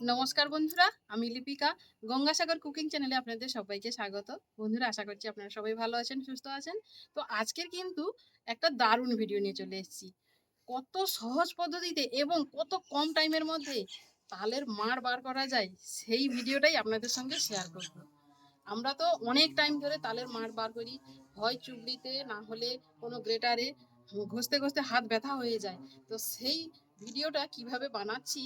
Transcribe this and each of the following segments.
নমস্কার বন্ধুরা, আমি লিপিকা। গঙ্গাসাগর কুকিং চ্যানেলে আপনাদের সবাইকে স্বাগত। বন্ধুরা, আশা করছি আপনারা সবাই ভালো আছেন, সুস্থ আছেন। তো আজকের কিন্তু একটা দারুণ ভিডিও নিয়ে চলে এসেছি। কত সহজ পদ্ধতিতে এবং কত কম টাইমের মধ্যে তালের মাড় বার করা যায়, সেই ভিডিওটাই আপনাদের সঙ্গে শেয়ার করব। আমরা তো অনেক টাইম ধরে তালের মাড় বার করি। হয় চুবড়িতে, না হলে কোনো গ্রেটারে ঘষতে ঘষতে হাত ব্যথা হয়ে যায়। তো সেই ভিডিওটা কীভাবে বানাচ্ছি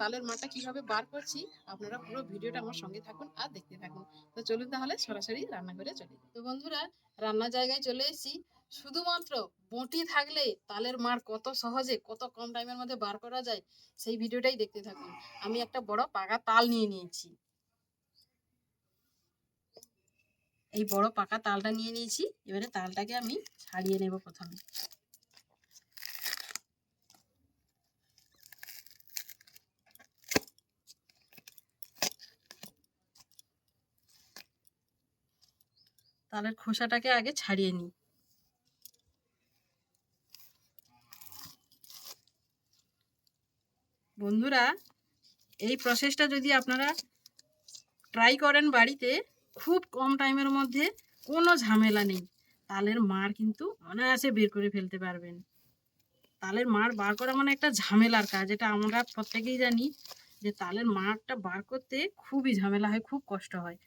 তালের মাটা কীভাবে বার করছি, আপনারা পুরো ভিডিওটা আমার সঙ্গে থাকুন আর দেখতে থাকুন। তো চলুন তাহলে সরাসরি রান্নাঘরে চলে তো বন্ধুরা রান্নার জায়গায় চলে এসেছি। শুধুমাত্র বটি থাকলে তালের মার কত সহজে, কত কম টাইমের মধ্যে বার করা যায়, সেই ভিডিওটাই দেখতে থাকুন। আমি একটা বড় পাকা তাল নিয়ে নিয়েছি। এই বড় পাকা তালটা নিয়ে নিয়েছি। এবারে তালটাকে আমি ছাড়িয়ে নেব প্রথমে। তালের খোসাটাকে আগে ছাড়িয়ে নিই। বন্ধুরা, এই প্রসেসটা যদি আপনারা ট্রাই করেন বাড়িতে, খুব কম টাইমের মধ্যে কোনো ঝামেলা নেই। তালের মার কিন্তু অনায়াসে বের করে ফেলতে পারবেন। তালের মার বার করা মানে একটা ঝামেলার কাজ এটা আমরা প্রত্যেকেই জানি যে তালের মারটা বার করতে খুবই ঝামেলা হয়, খুব কষ্ট হয়।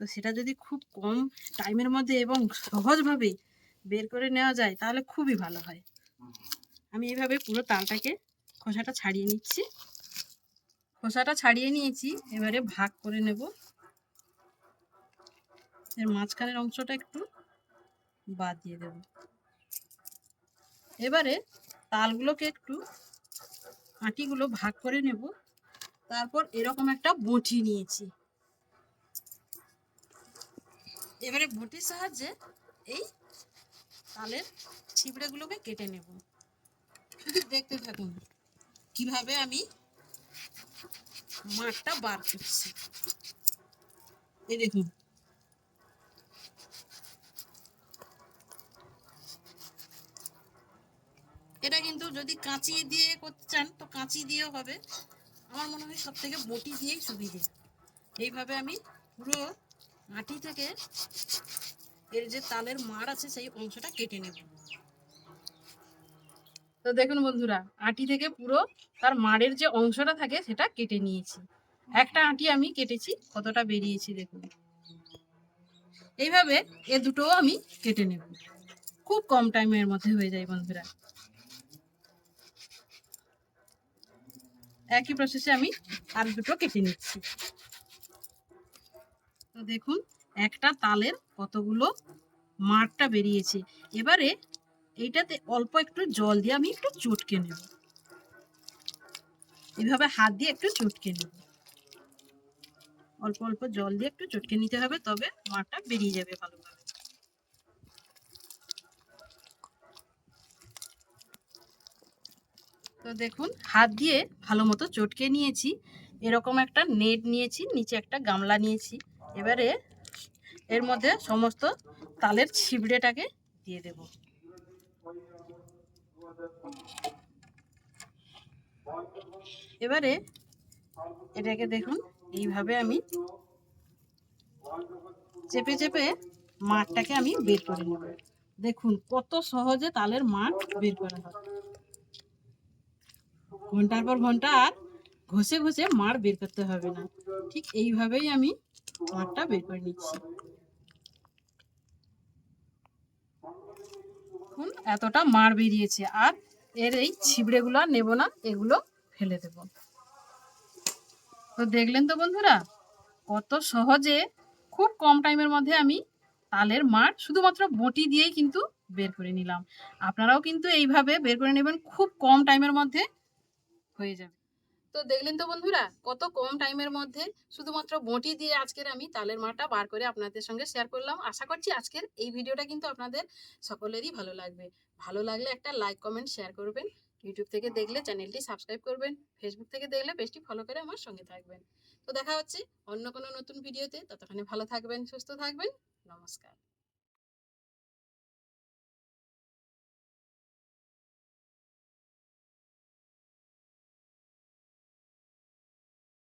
তো সেটা যদি খুব কম টাইমের মধ্যে এবং সহজভাবে বের করে নেওয়া যায়, তাহলে খুবই ভালো হয়। আমি এইভাবে পুরো তালটাকে খোসাটা ছাড়িয়ে নিচ্ছি। খোসাটা ছাড়িয়ে নিয়েছি, এবারে ভাগ করে নেব। এর মাঝখানের অংশটা একটু বাদ দিয়ে দেব। এবারে তালগুলোকে একটু আটিগুলো ভাগ করে নেব। তারপর এরকম একটা বটি নিয়েছি। এবারে বটির সাহায্যে এই তালের ছিবড়েগুলোকে কেটে নেব। শুধু দেখতে থাকুন কীভাবে আমি মাঠটা বার করছি। এই দেখুন। এটা কিন্তু যদি কাঁচি দিয়ে করতে চান, তো কাঁচি দিয়েও হবে। আমার মনে হয় সব থেকে বটি দিয়েই সুবিধে। এইভাবে আমি পুরো আটি থেকে এর যে তালের মাড় আছে, সেই অংশটা কেটে নেব। তো দেখুন বন্ধুরা, আটি থেকে পুরো তার মাড়ের যে অংশটা থাকে, সেটা কেটে নিয়েছি। একটা আটি আমি কেটেছি, কতটা বেরিয়েছি দেখুন। এইভাবে এ দুটোও আমি কেটে নেব। খুব কম টাইমের মধ্যে হয়ে যায় বন্ধুরা। একই প্রসেসে আমি আর দুটো কেটে নিচ্ছি। তো দেখুন, একটা তালের কতগুলো মাঠটা বেরিয়েছে। এবারে এইটাতে অল্প একটু জল দিয়ে আমি একটু চটকে নেব। এভাবে হাত দিয়ে একটু চটকে নেব। অল্প অল্প জল দিয়ে একটু চটকে নিতে হবে, তবে মাঠটা বেরিয়ে যাবে ভালোভাবে। তো দেখুন, হাত দিয়ে ভালো মতো চটকে নিয়েছি। এরকম একটা নেট নিয়েছি, নিচে একটা গামলা নিয়েছি। এবারে এর মধ্যে সমস্ত তালের ছিবড়েটাকে দিয়ে দেব। এবারে এটাকে দেখুন, এইভাবে আমি চেপে চেপে মাঠটাকে আমি বের করে নেব। দেখুন কত সহজে তালের মাঠ বের করা হয়। ঘণ্টার পর ঘণ্টা আর ঘষে ঘষে মাড় বের করতে হবে না। ঠিক এইভাবেই আমি মাঠটা বের করে নিচ্ছি। দেখুন, এতটা মার বেরিয়েছে। আর এর এই ছিবড়েগুলো নেব না, এগুলো ফেলে দেব। তো দেখলেন তো বন্ধুরা, কত সহজে, খুব কম টাইমের মধ্যে আমি তালের মাঠ শুধুমাত্র বটি দিয়েই কিন্তু বের করে নিলাম। আপনারাও কিন্তু এইভাবে বের করে নেবেন, খুব কম টাইমের মধ্যে হয়ে যাবে। তো দেখলেন তো বন্ধুরা, কত কম টাইমের মধ্যে শুধুমাত্র বটি দিয়ে আজকের আমি তালের মাটা বার করে আপনাদের সঙ্গে শেয়ার করলাম। আশা করছি আজকের এই ভিডিওটা কিন্তু আপনাদের সকলেরই ভালো লাগবে। ভালো লাগলে একটা লাইক কমেন্ট শেয়ার করবেন। ইউটিউব থেকে দেখলে চ্যানেলটি সাবস্ক্রাইব করবেন। ফেসবুক থেকে দেখলে পেজটি ফলো করে আমার সঙ্গে থাকবেন। তো দেখা হচ্ছে অন্য কোনো নতুন ভিডিওতে ততক্ষণে ভালো থাকবেন, সুস্থ থাকবেন। নমস্কার।